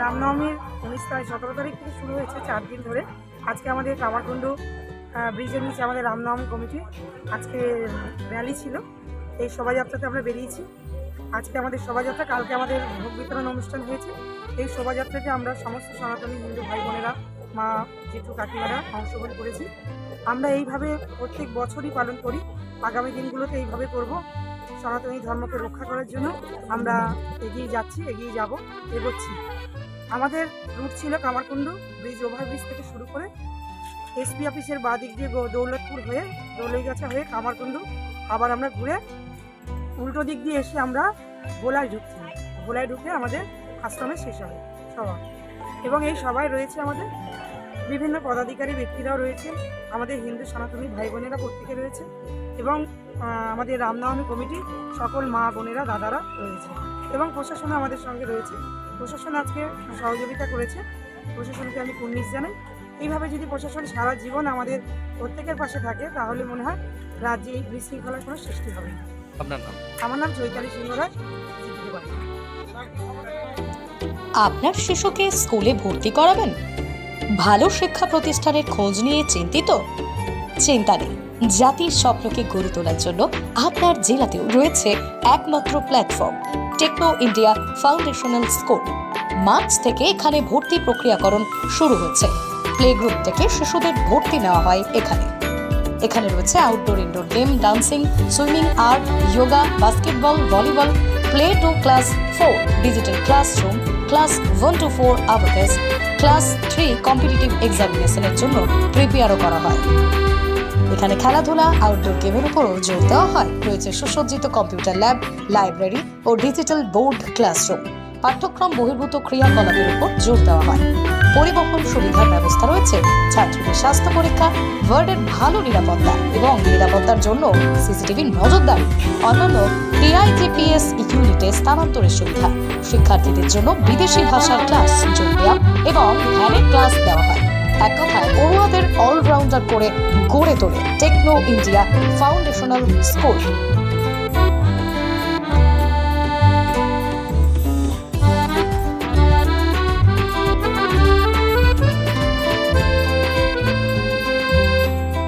রামনবমীর উনিশ তারিখ, সতেরো তারিখ থেকে শুরু হয়েছে চার দিন ধরে। আজকে আমাদের কামারকুণ্ডু ব্রিজের নিচে আমাদের রামনবমী কমিটি আজকে র্যালি ছিল। এই শোভাযাত্রাতে আমরা বেরিয়েছি। আজকে আমাদের শোভাযাত্রা, কালকে আমাদের ভোগ বিতরণ অনুষ্ঠান হয়েছে। এই শোভাযাত্রাতে আমরা সমস্ত সনাতনী হিন্দু ভাই বোনেরা, মা, জেঠু, কাকিমারা অংশগ্রহণ করেছি। আমরা এইভাবে প্রত্যেক বছরই পালন করি। আগামী দিনগুলোতে এইভাবে করব। সনাতনী ধর্মকে রক্ষা করার জন্য আমরা এগিয়ে যাচ্ছি, এগিয়ে যাব, এগোচ্ছি। আমাদের রুট ছিল কামারকুণ্ডু ব্রিজ ওভারব্রিজ থেকে শুরু করে এসপি অফিসের বাঁ দিক দিয়ে দৌলতপুর হয়ে দৌলইগাছা হয়ে কামারকুণ্ডু। আবার আমরা ঘুরে উল্টো দিক দিয়ে এসে আমরা ভোলায় ঢুকছি। ভোলায় ঢুকে আমাদের আশ্রমে শেষ হবে সভা। এবং এই সভায় রয়েছে আমাদের বিভিন্ন পদাধিকারী ব্যক্তিরাও রয়েছে। আমাদের হিন্দু সনাতনী ভাই বোনেরা প্রত্যেকে রয়েছে এবং আমাদের রামনবমী কমিটি সকল মা বোনেরা দাদারা রয়েছে। এবং প্রশাসনও আমাদের সঙ্গে রয়েছে। প্রশাসন আজকে সহযোগিতা করেছে। প্রশাসনকে আমি কুর্নিশ জানাই। এইভাবে যদি প্রশাসন সারা জীবন আমাদের প্রত্যেকের পাশে থাকে তাহলে মনে হয় রাজ্যে এই বিশৃঙ্খলার কোনো সৃষ্টি হবে না। আপনার নাম? আমার নাম চৈতালি সিংহ রায় আপনার শিশুকে স্কুলে ভর্তি করাবেন? ভালো শিক্ষা প্রতিষ্ঠানের খোঁজ নিয়ে চিন্তিত? চিন্তা নেই। জাতির স্বপ্নকে গড়ে তোলার জন্য আপনার জেলাতেও রয়েছে একমাত্র platform. Techno India foundational school. March থেকে এখানে ভর্তি প্রক্রিয়াকরণ শুরু হয়েছে। প্লে গ্রুপ থেকে শিশুদের ভর্তি নেওয়া হয় এখানে। এখানে রয়েছে outdoor indoor game dancing swimming art yoga basketball volleyball play to class four digital classroom class one to four abacus class three competitive এক্সামিনেশনের জন্য প্রিপেয়ারও করা হয়। এখানে খেলাধুলা আউটডোর গেমের উপরও জোর দেওয়া হয়। রয়েছে সুসজ্জিত কম্পিউটার ল্যাব লাইব্রেরি ও ডিজিটাল বোর্ড ক্লাসরুম পাঠ্যক্রম বহির্ভূত ক্রিয়াকলাপের উপর জোর দেওয়া হয়। পরিবহন সুবিধার ব্যবস্থা রয়েছে। ছাত্রীদের স্বাস্থ্য পরীক্ষা ওয়ার্ডের ভালো নিরাপত্তা এবং নিরাপত্তার জন্য সিসিটিভি নজরদারি। অন্যান্য পিআইজিপিএস ইউনিটে স্থানান্তরের সুবিধা। শিক্ষার্থীদের জন্য বিদেশি ভাষার ক্লাস যোগ ব্যায়াম এবং ধ্যানের ক্লাস দেওয়া হয়। এক করে গড়ে তোলে টেকনো ইন্ডিয়া ফাউন্ডেশনাল স্কুল।